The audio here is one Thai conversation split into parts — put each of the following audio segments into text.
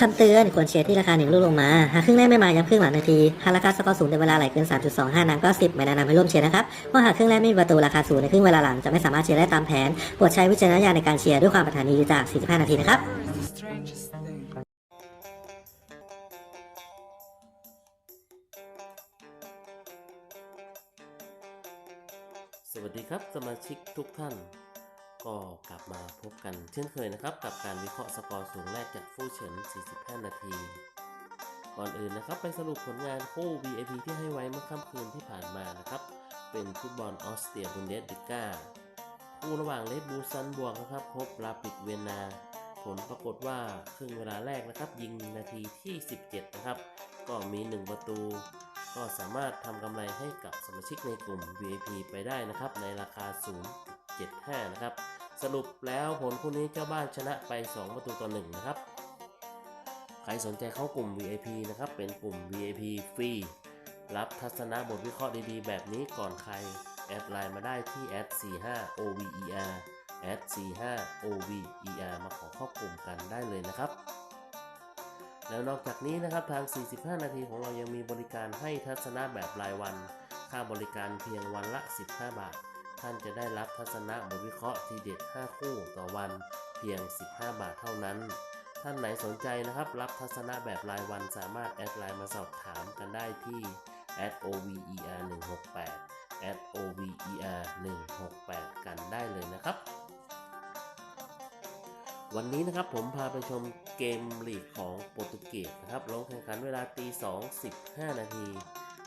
คำเตือนควรเชียร์ที่ราคาหนึ่งลูกลงมา หากครึ่งแรกไม่มาย้ำครึ่งหลังนาที หากราคาสกอร์สูงในเวลาไหลเกิน 3.25นังก็ 10 ไม่แนะนำให้ร่วมเชียร์นะครับเพราะหากครึ่งแรกไม่มีประตูราคาสูงในครึ่งเวลาหลังจะไม่สามารถเชียร์ได้ตามแผนโปรดใช้วิจารณญาณในการเชียร์ด้วยความปรารถนาดีจาก 45 นาทีนะครับสวัสดีครับสมาชิกทุกท่าน ก็กลับมาพบกันเช่นเคยนะครับ กับการวิเคราะห์สกอร์สูงแรกจากฟู่เฉิน 45 นาที ก่อนอื่นนะครับไปสรุปผลงานคู่ VIP ที่ให้ไว้เมื่อค่ำคืนที่ผ่านมานะครับ เป็นฟุตบอลออสเตรียบุนเดสดิก้าคู่ระหว่างเลดบูซันบวกนะครับพบลาปิดเวียนนาผลปรากฏว่าครึ่งเวลาแรกนะครับ ยิงนาทีที่ 17 นะครับ ก็มี 1 ประตู ก็สามารถทำกำไรให้กับสมาชิกในกลุ่ม VIP ไปได้นะครับ ในราคา 75 นะครับ สรุปแล้วผลคู่นี้เจ้าบ้านชนะไป 2 ประตูต่อ 1 นะครับ ใครสนใจเข้ากลุ่ม VIP นะครับ เป็นกลุ่ม VIP ฟรี รับทัศนะบทวิเคราะห์ดีๆ แบบนี้ก่อนใคร แอดไลน์มาได้ที่แอด @45 OVER @45 OVER มาขอเข้ากลุ่มกันได้เลยนะครับแล้วนอกจากนี้นะครับทาง 45 นาทีของเรายังมีบริการให้ทัศนะแบบรายวัน ค่าบริการเพียงวันละ 15 บาท ท่านจะได้รับทัศนะบทวิเคราะห์ทีเด็ด 5 คู่ต่อวันเพียง 15 บาทเท่านั้น ท่านไหนสนใจนะครับ รับทัศนะแบบรายวันสามารถแอดไลน์มาสอบถามกันได้ที่ @over 168 @over 168กันได้เลยนะครับ วันนี้นะครับผมพาไปชมเกมลีกของโปรตุเกสนะครับลงแข่งขันเวลาตี2 15 นาที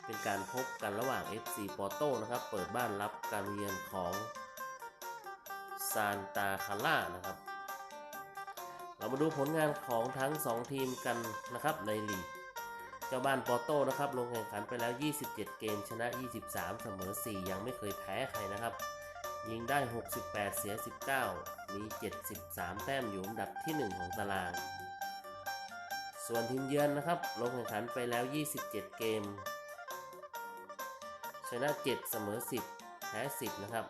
เป็นการพบกันระหว่าง FC ปอร์โตนะครับ เปิดบ้านรับการเยือนของซานตาคาร่านะครับ เรามาดูผลงานของทั้ง 2 ทีมกันนะครับในลีก เจ้าบ้านปอร์โตนะครับ ลงแข่งขันไปแล้ว 27 เกมชนะ 23 เสมอ 4 ยังไม่เคยแพ้ใครนะครับ ยิงได้ 68 เสีย 19 มี 73 แต้มอยู่อันดับที่ 1 ของตารางส่วนทีมเยือนนะครับ ลงแข่งขันไปแล้ว 27 เกม ชนะ 7 เสมอ 10 แพ้ 10 นะครับ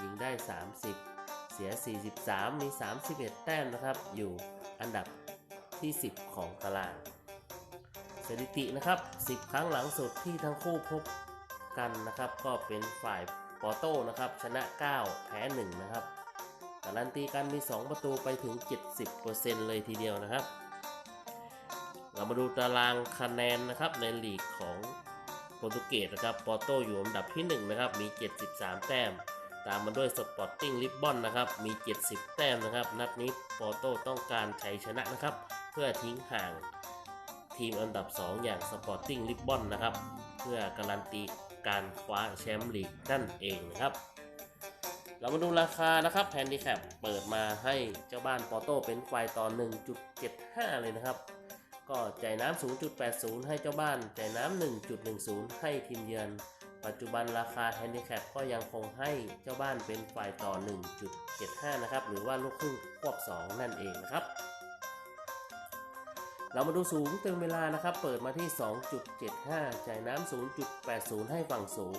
ยิงได้ 30 เสีย 43 มี 31 แต้มนะครับ อยู่อันดับที่ 10 ของตาราง สถิตินะครับ 10 ครั้งหลังสุดที่ทั้งคู่พบกันนะครับ ก็เป็นฝ่ายปอโต้นะครับ ชนะ 9 แพ้ 1 นะครับการันตีกันมี 2 ประตูไปถึง 70%เลยทีเดียวนะครับ เรามาดูตารางคะแนนนะครับในลีกของ ปรตุเกสนะครับปอโตอยู่อันดับที่1นะครับมี 73 แต้ม ตามมาด้วยสปอร์ติ้งลิบบอนนะครับมี 70 แต้มนะครับ นัดนี้ปอโตต้องการชัยชนะนะครับ เพื่อทิ้งห่างทีมอันดับ 2 อย่างสปอร์ติ้งลิบบอนนะครับเพื่อการันตีการคว้าแชมป์ลีกนั่นเองนะครับเรามาดูราคานะครับแฮนดิแคปเปิดมาให้เจ้าบ้านปอโต้เป็นควายต่อ 1.75 เลยนะครับ ก็จ่ายน้ำ 0.80 ให้เจ้าบ้าน จ่ายน้ำ 1.10 ให้ทีมเยือน ปัจจุบันราคาแฮนดิแคปก็ยังคงให้เจ้าบ้านเป็นฝ่ายต่อ 1.75 นะครับ หรือว่าลูกครึ่งควบ 2 นั่นเองนะครับ เรามาดูสูงเต็มเวลานะครับ เปิดมาที่ 2.75 จ่ายน้ำ 0.80 ให้ฝั่งสูง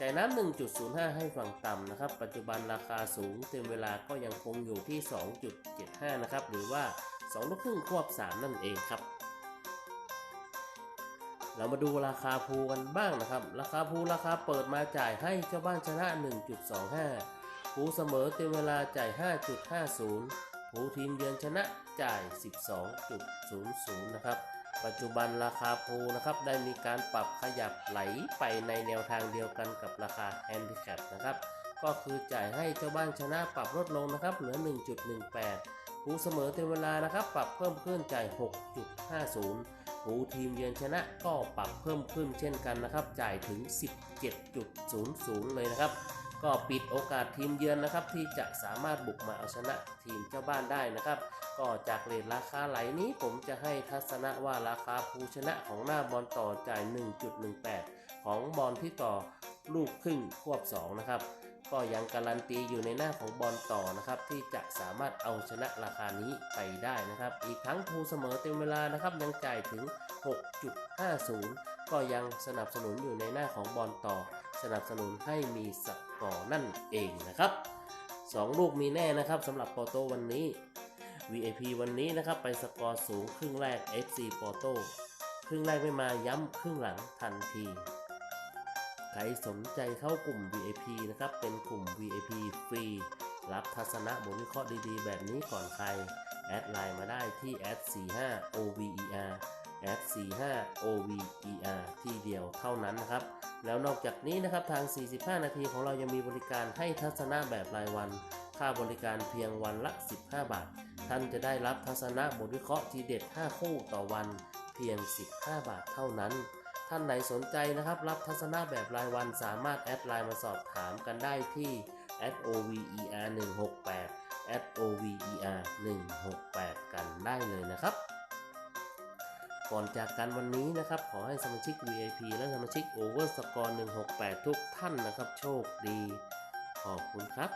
จ่ายน้ำ 1.05 ให้ฝั่งต่ำนะครับ ปัจจุบันราคาสูงเต็มเวลาก็ยังคงอยู่ที่ 2.75 นะครับ หรือว่า 2 ลูกครึ่งควบ 3 นั่นเองครับ เรามาดูราคาภูกันบ้างนะครับ ราคาภูราคาเปิดมาจ่ายให้เจ้าบ้านชนะ 1.25 ภูเสมอเต็มเวลาจ่าย 5.50 ภูทีมเยือนชนะจ่าย 12.00 นะครับ ปัจจุบันราคาภูนะครับได้มีการปรับขยับไหลไปในแนวทางเดียวกันกับราคาแฮนดิแคปนะครับ ก็คือจ่ายให้เจ้าบ้านชนะปรับลดลงนะครับเหลือ 1.18 ภูเสมอเต็มเวลานะครับ ปรับเพิ่มขึ้นจ่าย 6.50 ภูทีมเยือนชนะก็ปรับเพิ่มขึ้นเช่นกันนะครับ จ่ายถึง 17.00 เลยนะครับ ก็ปิดโอกาสทีมเยือนนะครับ ที่จะสามารถบุกมาเอาชนะทีมเจ้าบ้านได้นะครับ ก็จากเลทราคาไหลนี้ผมจะให้ทัศนะว่าราคาภูชนะของหน้าบอลต่อจ่าย 1.18 ของบอลที่ต่อลูกครึ่งควบ 2 นะครับ ก็ยังการันตีอยู่ในหน้าของบอลต่อนะครับ ที่จะสามารถเอาชนะราคานี้ไปได้นะครับ อีกทั้งภูเสมอเต็มเวลานะครับยังจ่ายถึง 6.50 ก็ยังสนับสนุนอยู่ในหน้าของบอลต่อ สนับสนุนให้มีสกอร์นั่นเองนะครับสองลูกมีแน่นะครับสำหรับโปโตวันนี้ VIP วันนี้นะครับไปสกอร์สูงครึ่งแรก FC Porto ครึ่งแรกไม่มาย้ำครึ่งหลังทันที ใครสนใจเข้ากลุ่ม VIP นะครับ เป็นกลุ่ม VIP ฟรี รับทัศนะบทวิเคราะห์ดีๆ แบบนี้ก่อนใคร แอดไลน์มาได้ที่แอด45 OVER แอด45 OVER ที่เดียวเท่านั้นนะครับ แล้วนอกจากนี้นะครับทาง 45 นาทีของเรายังมีบริการให้ทัศนะแบบรายวัน ค่าบริการเพียงวันละ 15 บาท ท่านจะได้รับทัศนะบทวิเคราะห์ทีเด็ด 5 คู่ต่อวัน เพียง 15 บาทเท่านั้น ท่านไหนสนใจนะครับ รับทัศนะแบบรายวันสามารถแอดไลน์มาสอบถามกันได้ที่ @over 168 @over 168กันได้เลยนะครับ ก่อนจากกันวันนี้นะครับ ขอให้สมาชิก VIP และสมาชิก Overscore 168 ทุกท่านนะครับ โชคดี ขอบคุณครับ